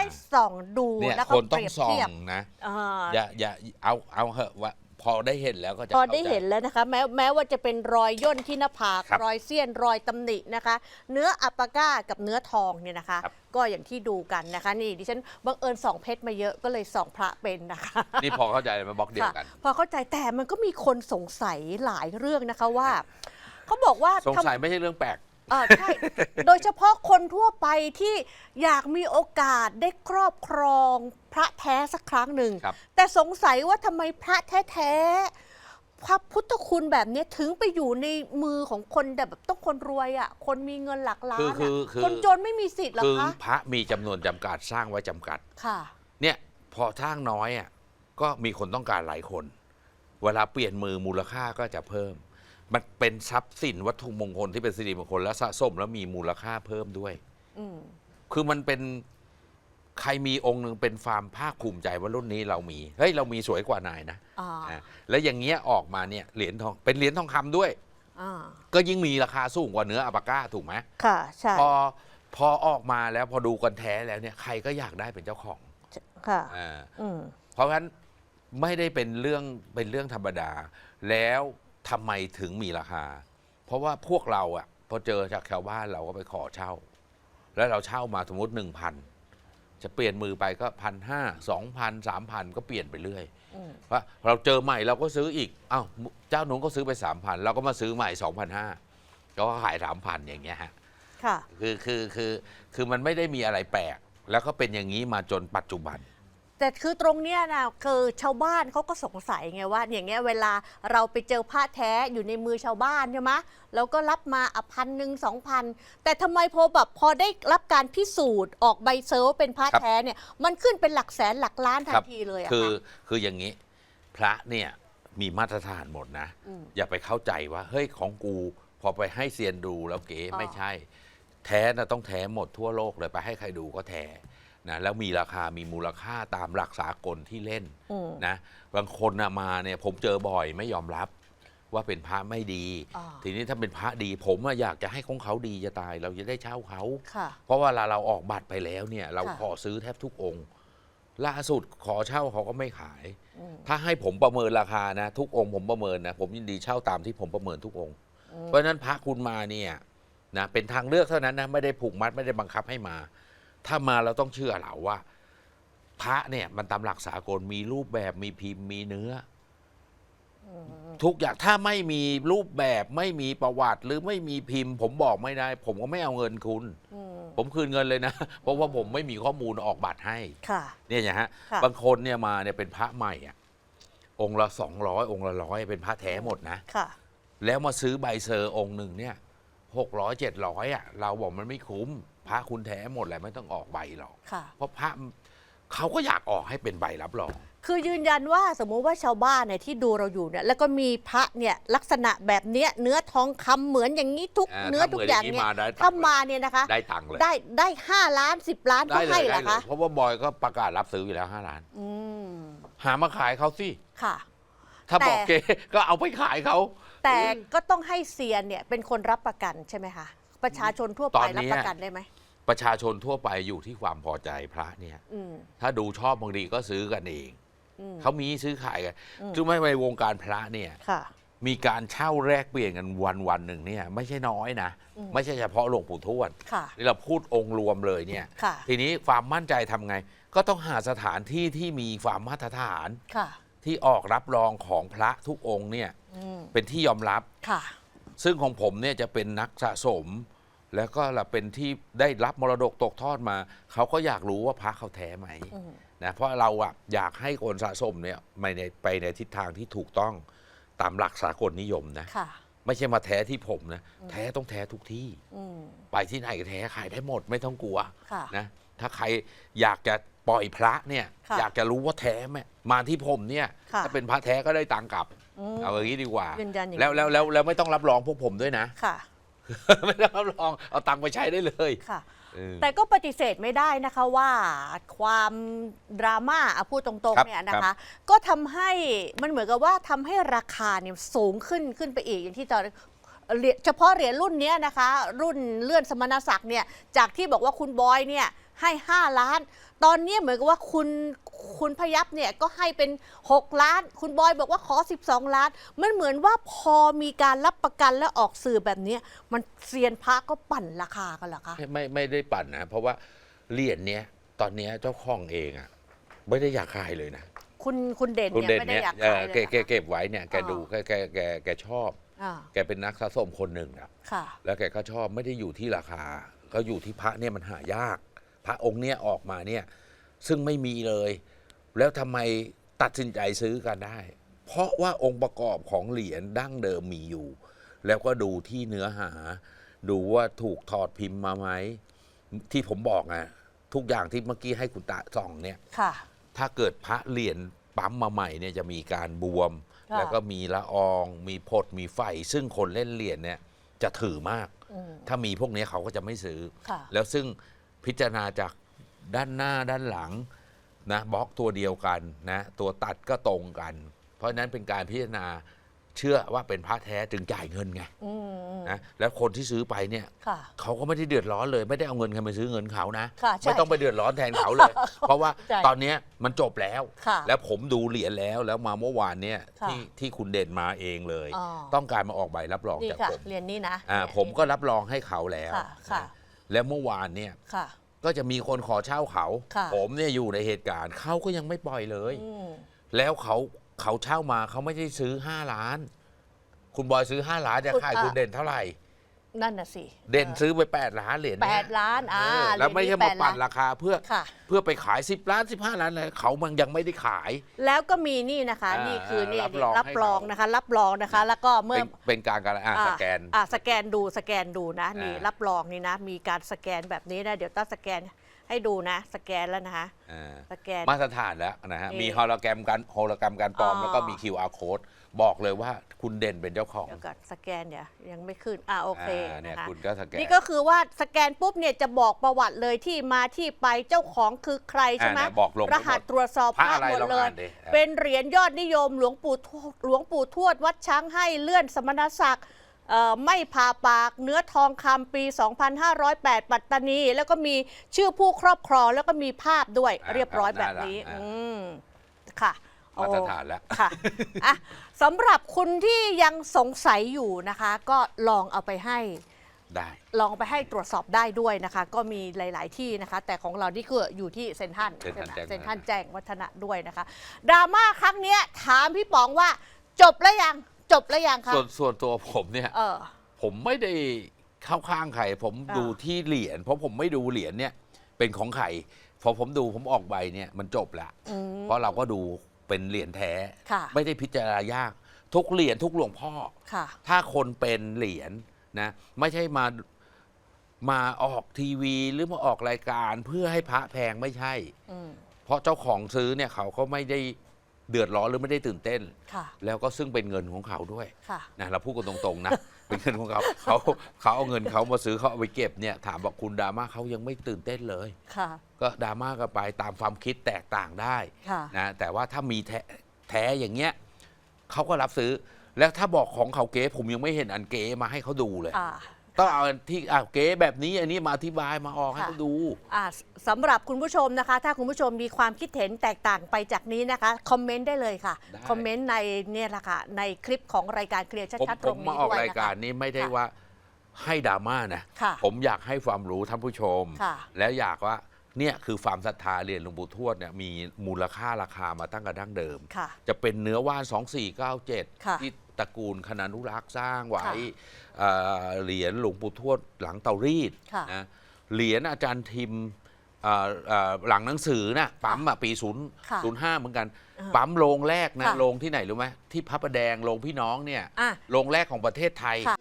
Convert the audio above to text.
ได้ส่องดูเนี่ยแล้วคก็นเปต้อรีงยบส่อเทียบงนะอ่าอย่าอย่าเอาเอาเหอะว่าพอได้เห็นแล้วก็จะพอข้าใจได้เห็นแล้วนะคะ แม้แม้ว่าจะเป็นรอยย่นที่หน้าผากครับรอยเสี้ยนรอยตำหนินะคะ เนื้ออัปปาก้ากับเนื้อทองเนี่ยนะคะ ครับ ก็อย่างที่ดูกันนะคะ นี่ดิฉันบังเอิญส่องเพชรมาเยอะก็เลยส่องพระเป็นนะคะ นี่พอเข้าใจมาบล็อกเดียวกัน ค่ะพอเข้าใจแต่มันก็มีคนสงสัยหลายเรื่องนะคะว่าเขาบอกว่าสงทำสัยไม่ใช่เรื่องแปลก เออใช่ โดยเฉพาะคนทั่วไปที่อยากมีโอกาสได้ครอบครองพระแท้สักครั้งหนึ่ง ครับ แต่สงสัยว่าทำไมพระแท้ๆพระพุทธคุณแบบเนี้ยถึงไปอยู่ในมือของคนแบบต้องคนรวยอะ คนมีเงินหลักล้านคือคืออะคือ คนจนไม่มีสิทธิ์เหรอคือคะพระมีจำนวนจำกัดสร้างไว้จำกัด ค่ะ เนี่ยพอสร้างน้อยอะก็มีคนต้องการหลายคน เวลาเปลี่ยนมือมูลค่าก็จะเพิ่ม มันเป็นทรัพย์สินวัตถุมงคลที่เป็นสิริมงคลและสะสมแล้วมีมูลค่าเพิ่มด้วย อืมคือมันเป็นใครมีองค์หนึ่งเป็นฟาร์มภาคภูมิใจว่ารุ่นนี้เรามีเฮ้ยเรามีสวยกว่านายนะอ่าอะแล้วอย่างเงี้ยออกมาเนี่ยเหรียญทองเป็นเหรียญทองคำด้วย อ่าก็ยิ่งมีราคาสูงกว่าเนื้ออัปปาก้าถูกไหมค่ะ ใช่พอพอออกมาแล้วพอดูกันแท้แล้วเนี่ยใครก็อยากได้เป็นเจ้าของค่ะ อ่า อืม เพราะฉะนั้นไม่ได้เป็นเรื่องเป็นเรื่องธรรมดา แล้ว ทำไมถึงมีราคา เพราะว่าพวกเราอะพอเจอจากชาวบ้านเราก็ไปขอเช่า แล้วเราเช่ามาสมมติหนึ่งพันจะเปลี่ยนมือไปก็พันห้าสองพันสามพันก็เปลี่ยนไปเรื่อยอืมว่าเราเจอใหม่เราก็ซื้ออีกอ้าวเจ้าหนุนก็ซื้อไปสามพันเราก็มาซื้อใหม่สองพันห้าก็ขายสามพันอย่างเงี้ยฮะ ค่ะ คือคือคือคือมันไม่ได้มีอะไรแปลก แล้วก็เป็นอย่างนี้มาจนปัจจุบัน แต่คือตรงเนี้ยนะคือชาวบ้านเขาก็สงสัยไงว่า อย่างเงี้ยเวลาเราไปเจอผ้าแท้อยู่ในมือชาวบ้านใช่ไหมเราก็รับมาอะพันหนึ่งสองพันแต่ทำไมพอแบบพอได้รับการพิสูจน์ออกใบเซอร์ว่าเป็นผ้าครับแท้เนี่ยมันขึ้นเป็นหลักแสนหลักล้านทัครันบทีเลยอะคือค่ะ คืออย่างนี้ พระเนี่ยมีมาตรฐานหมดนะมอย่าไปเข้าใจว่า เฮ้ยของกู พอไปให้เซียนดูแล้วเก๋อ๋อ ไม่ใช่ แท้นะต้องแท้หมดทั่วโลกเลยไปให้ใครดูก็แท้ นะแล้วมีราคามีมูลค่าตามหลักสากลที่เล่นอืมนะบางคนนะมาเนี่ยผมเจอบ่อยไม่ยอมรับว่าเป็นพระไม่ดีอ่าทีนี้ถ้าเป็นพระดี ผมอะอยากจะให้ของเขาดีจะตาย เราจะได้เช่าเขาค่ะเพราะว่าเวลาเราออกบัตรไปแล้วเนี่ย เราค่ะขอซื้อแทบทุกองค์ ล่าสุดขอเช่าเขาก็ไม่ขายอืมถ้าให้ผมประเมินราคานะ ทุกองค์ผมประเมินนะผมยินดีเช่าตามที่ผมประเมินทุกองค์อืมเพราะฉะนั้นพระคุณมาเนี่ยนะเป็นทางเลือกเท่านั้นนะไม่ได้ผูกมัดไม่ได้บังคับให้มา ถ้ามาเราต้องเชื่อเราว่า พระเนี่ยมันตามหลักสากลมีรูปแบบมีพิมพ์มีเนื้ออทุกอย่างถ้าไม่มีรูปแบบไม่มีประวัติหรือไม่มีพิมพ์ ผมบอกไม่ได้ ผมก็ไม่เอาเงินคุณ อืมผมคืนเงินเลยนะ เพราะว่าผมไม่มีข้อมูลออกบัตรให้ ค่ะ เนี่ยนะฮะค่ะ บางคนเนี่ยมาเนี่ยเป็นพระใหม่อะองค์ละสองร้อยองค์ละร้อยเป็นพระแท้หมดนะ ค่ะ แล้วมาซื้อใบเซอร์องค์หนึ่งเนี่ยหกร้อยเจ็ดร้อยอะ เราบอกมันไม่คุ้ม พระคุณแท้หมดแหละไม่ต้องออกใบหรอก ค่ะ เพราะพระเขาก็อยากออกให้เป็นใบรับรอง คือยืนยันว่าสมมุติว่าชาวบ้านเนี่ยที่ดูเราอยู่เนี่ยแล้วก็มีพระเนี่ยลักษณะแบบเนี้ยเนื้อทองคำเหมือนอย่างนี้ทุกอ่าเนื้อทุกอย่างเนี่ยถ้าเหมือนอย่างนี้มาได้ตังค์ ถ้ามาเนี่ยนะคะ ได้ตังค์เลยได้ได้ห้าล้านสิบล้านได้ก็เลให้ยเหรได้อเลยคะเพราะว่าบอยก็ประกาศรับซื้ออยู่แล้วห้าล้าน อืมหามาขายเขาสิ ค่ะ ถ้าแต่บอกเก ก็เอาไปขายเขา แต่ก็ต้องให้เซียนเนี่ยเป็นคนรับประกันใช่ไหมคะ ประชาชนทั่วตไปอนนี้รับประกันได้ไหมประชาชนทั่วไปอยู่ที่ความพอใจพระเนี่ย อืม ถ้าดูชอบบางทีก็ซื้อกันเอง อืม เขามีซื้อขายกันอืมคือไม่ในวงการพระเนี่ย ค่ะ มีการเช่าแลกเปลี่ยนกันวันวันหนึ่งเนี่ย ไม่ใช่น้อยนะ อืม ไม่ใช่เฉพาะหลวงปู่ทวดค่ะ นี่เราพูดองค์รวมเลยเนี่ย ค่ะ ทีนี้ความมั่นใจทำไง ก็ต้องหาสถานที่ที่มีความมาตรฐานค่ะ ที่ออกรับรองของพระทุกองค์เนี่ย อืม เป็นที่ยอมรับ ค่ะ ซึ่งของผมเนี่ยจะเป็นนักสะสม แล้วก็เราเป็นที่ได้รับมรดกตกทอดมา เขาก็อยากรู้ว่าพระเขาแท้ไหมอืมนะเพราะเราอะอยากให้คนสะสมเนี่ยไปในไปในทิศทางที่ถูกต้องตามหลักสากลนิยมนะค่ะ ไม่ใช่มาแท้ที่ผมนะแท้ต้องแท้ทุกที่ อืม ไปที่ไหนก็แท้ขายได้หมดไม่ต้องกลัวค่ะนะถ้าใครอยากจะปล่อยพระเนี่ย ค่ะอยากจะรู้ว่าแท้ไหมมาที่ผมเนี่ย ค่ะ ถ้าเป็นพระแท้ก็ได้ตังค์กลับอืม เอาอย่างนี้ดีกว่า ยืนยันอย่างนี้ แล้วแล้วแล้วแล้วไม่ต้องรับรองพวกผมด้วยนะ ค่ะ ไม่ต้องรับรองเอาตังค์ไปใช้ได้เลยค่ะ เออ แต่ก็ปฏิเสธไม่ได้นะคะว่าความดราม่าอะพูดตรงครับๆเนี่ยนะครัคะ บ ก็ทำให้มันเหมือนกับว่าทำให้ราคาเนี่ยสูงขึ้นขึ้นไปอีกอย่างที่ตอนเหรียญเฉพาะเหรียญรุ่นเนี้ยนะคะ รุ่นเลื่อนสมณศักดิ์เนี่ยจากที่บอกว่าคุณบอยเนี่ย ให้ 5 ล้าน ตอนนี้เหมือนกับว่าคุณคุณพยับเนี่ยก็ให้เป็น 6 ล้าน คุณบอยบอกว่าขอ 12 ล้าน มันเหมือนว่าพอมีการรับประกันและออกสื่อแบบเนี้ยมันเซียนพระก็ปั่นราคากันเหรอคะไม่ไม่ไม่ได้ปั่นนะ เพราะว่าเหรียญเนี้ยตอนเนี้ยเจ้าของเองอะไม่ได้อยากขายเลยนะคุณคุณเด่นคุณเนี่ยเด่นไม่ได้เนี่ยอยากเอขาอยเลยแกแกเหรอคะเก็บไว้เนี่ยแกอ๋อดูแกแกแกแกชอบอ่าแกเป็นนักสะสมคนหนึ่งนะค่ะแล้วแกก็ชอบไม่ได้อยู่ที่ราคา ก็อยู่ที่พระเนี่ยมันหายาก พระองค์เนี่ยออกมาเนี่ยซึ่งไม่มีเลย แล้วทำไมตัดสินใจซื้อกันได้ เพราะว่าองค์ประกอบของเหรียญดั้งเดิมมีอยู่ แล้วก็ดูที่เนื้อหา ดูว่าถูกถอดพิมพ์มาไหมที่ผมบอกไงทุกอย่างที่เมื่อกี้ให้คุณตาส่องเนี่ย ค่ะ ถ้าเกิดพระเหรียญปั๊มมาใหม่เนี่ยจะมีการบวม ค่ะ แล้วก็มีละออง มีพดมีไฟ ซึ่งคนเล่นเหรียญเนี่ยจะถือมาก อืมถ้ามีพวกนี้เขาก็จะไม่ซื้อ ค่ะ แล้วซึ่ง พิจารณาจากด้านหน้าด้านหลังนะบล็อกตัวเดียวกันนะตัวตัดก็ตรงกัน เพราะฉะนั้นเป็นการพิจารณาเชื่อว่าเป็นพระแท้จึงจ่ายเงินไงอืมอืม นะแล้วคนที่ซื้อไปเนี่ยค่ะ เขาก็ไม่ได้เดือดร้อนเลยไม่ได้เอาเงินใครมาซื้อเงินเขานะค่ะใช่ไม่ต้องไปเดือดร้อนแทนเขาเลย เพราะว่าใช่ตอนเนี้ยมันจบแล้ว ค่ะแล้วผมดูเหรียญแล้วแล้วมาเมื่อวานเนี่ยค่ะที่ที่คุณเด่นมาเองเลย อ๋อ ต้องการมาออกใบรับรองนี่จากค่ะผมเรียนนี้นะอ่าเนี่ยผมก็รับรองให้เขาแล้วค่ะค่ะ นะ แล้วเมื่อวานเนี่ยค่ะ ก็จะมีคนขอเช่าเขา ค่ะ ผมเนี่ยอยู่ในเหตุการณ์เขาก็ยังไม่ปล่อยเลย อืมแล้วเขาเขาเช่ามาเขาไม่ได้ซื้อ5ล้าน คุณบอยซื้อ5ล้านจะขายคุณเด่นเท่าไหร่ นั่นน่ะสิเด่นซื้อไป8ล้านเหรียญแปเนี่ยดล้านอ่าเออแล้วไม่ใช่มาปั่นละราคาเพื่อ ค่ะ เพื่อไปขาย 10 ล้าน 15 ล้านอะไรเขามันยังไม่ได้ขาย แล้วก็มีนี่นะคะ อ่านี่คือนี่รับรองรับให้รองเขานะคะ รับรองนะคะ แล้วก็เมื่อเป็นเป็นการการอ่าสแกน อ่าสแกนดูสแกนดูนะนี่อ่ารับรองนี่นะ มีการสแกนแบบนี้นะเดี๋ยวต้องสแกนให้ดูนะ สแกนแล้วนะคะอ่าสแกน มาตรฐานแล้วนะฮะ นี่มีโฮโลแกรมการโฮโลแกรมการปลอม อ๋อแล้วก็มี QR code บอกเลยว่าคุณเด่นเป็นเจ้าของเดี๋ยวก่อนสแกนเดี๋ยวยังไม่ขึ้น อ่าโอเคอ่าเนี่ยนะคะ คุณก็สแกนนี่ก็คือว่าสแกนปุ๊บเนี่ยจะบอกประวัติเลยที่มาที่ไปเจ้าของคือใครใช่ไหมอ่าเนี่ยบอกลงรหัสตรวจสอบพระพระอะไรหมดลองเลย อ่านดิเป็นเหรียญยอดนิยมหลวงปู่ทวดหลวงปู่ทวด วัดช้างให้เลื่อนสมณศักดิ์เอ่อไม่ผ่าปากเนื้อทองคำปี 2508 ปัตตานี แล้วก็มีชื่อผู้ครอบครองแล้วก็มีภาพด้วยอ่าเรียบร้อยภาพแบบนี้น่ารักอ่า อืมค่ะโอ้ มาตรฐานแล้ว ค่ะอะสำหรับคุณที่ยังสงสัยอยู่นะคะ ก็ลองเอาไปให้ ได้ ลองไปให้ตรวจสอบได้ด้วยนะคะ ก็มีหลาย ๆ ที่นะคะ แต่ของเรานี่คืออยู่ที่เซนทรันเซ็นทรัลใช่ไหมแจ้ง เซนทรันวัฒนะแจ้งวัฒนะด้วยนะคะดราม่าครั้งเนี้ยถามพี่ป๋องว่า จบแล้วยังจบแล้วยังคะส่วนส่วนตัวผมเนี่ย เออ ผมไม่ได้เข้าข้างใครผมอ่า ดูที่เหรียญเพราะผมไม่ดูเหรียญเนี่ยเป็นของใครพอผมดูผมออกใบเนี่ยมันจบละ อืม เพราะเราก็ดู เป็นเหรียญแท้ ค่ะไม่ได้พิจารณายาก ทุกเหรียญทุกหลวงพ่อ ค่ะ ถ้าคนเป็นเหรียญนะ ไม่ใช่มามาออกทีวีหรือมาออกรายการเพื่อให้พระแพงไม่ใช่ อืม เพราะเจ้าของซื้อเนี่ยเขาก็ไม่ได้ เดือดร้อนหรือไม่ได้ตื่นเต้น ค่ะ แล้วก็ซึ่งเป็นเงินของเขาด้วยค่ะ นะเราพูดกันตรงๆนะ เป็นเงินของเขาเขาเขาเอาเงินเขามาซื้อเขาเอาไปเก็บเนี่ยถามบอกคุณดราม่าเขายังไม่ตื่นเต้นเลย ค่ะ ก็ดราม่ากันไปตามความคิดแตกต่างได้ค่ะ นะแต่ว่าถ้ามีแท้แท้อย่างเงี้ยเขาก็รับซื้อ แล้วถ้าบอกของเขาเก๋ผมยังไม่เห็นอันเก๋มาให้เขาดูเลย อ่า ต้องเอาอันที่อะเก๋แบบนี้อันนี้มาอธิบายมาออกให้ค่ะ เขาดู อ่าสสำหรับคุณผู้ชมนะคะ ถ้าคุณผู้ชมมีความคิดเห็นแตกต่างไปจากนี้นะคะคอมเมนต์ได้เลยค่ะได้ คอมเมนต์ในเนี่ยแหละค่ะในคลิปของรายการเคลียร์ผมชัดๆผตรมงมานี้ออกด้วยรายนะกาคะ รนี้ไม่ได้ค่ะว่าให้ดราม่านะ ค่ะผมอยากให้ความรู้ท่านผู้ชม ค่ะ แล้วอยากว่า เนี่ยคือความศรัทธาเรียนหลวงปู่ทวดเนี่ยมีมูลค่าราคามาตั้งแต่ดั้งเดิม ค่ะ จะเป็นเนื้อว่าน ค่ะ2497 ที่ตระกูลคณานุรักษ์สร้างไว้ค่ะเอ่อเหรียญหลวงปู่ทวดหลังเตารีดค่ะ นะเหรียญอาจารย์ทิมเอ่อเอ่อหลังหนังสือนะปั๊มอะปีศูนย์ค่ะศูนย์ห้าเหมือนกัน อ่าปั๊มโรงแรกนะค่ะโรงที่ไหนรู้ไหมที่พระประแดงโรงพี่น้องเนี่ยอะ โรงแรกของประเทศไทย ค่ะ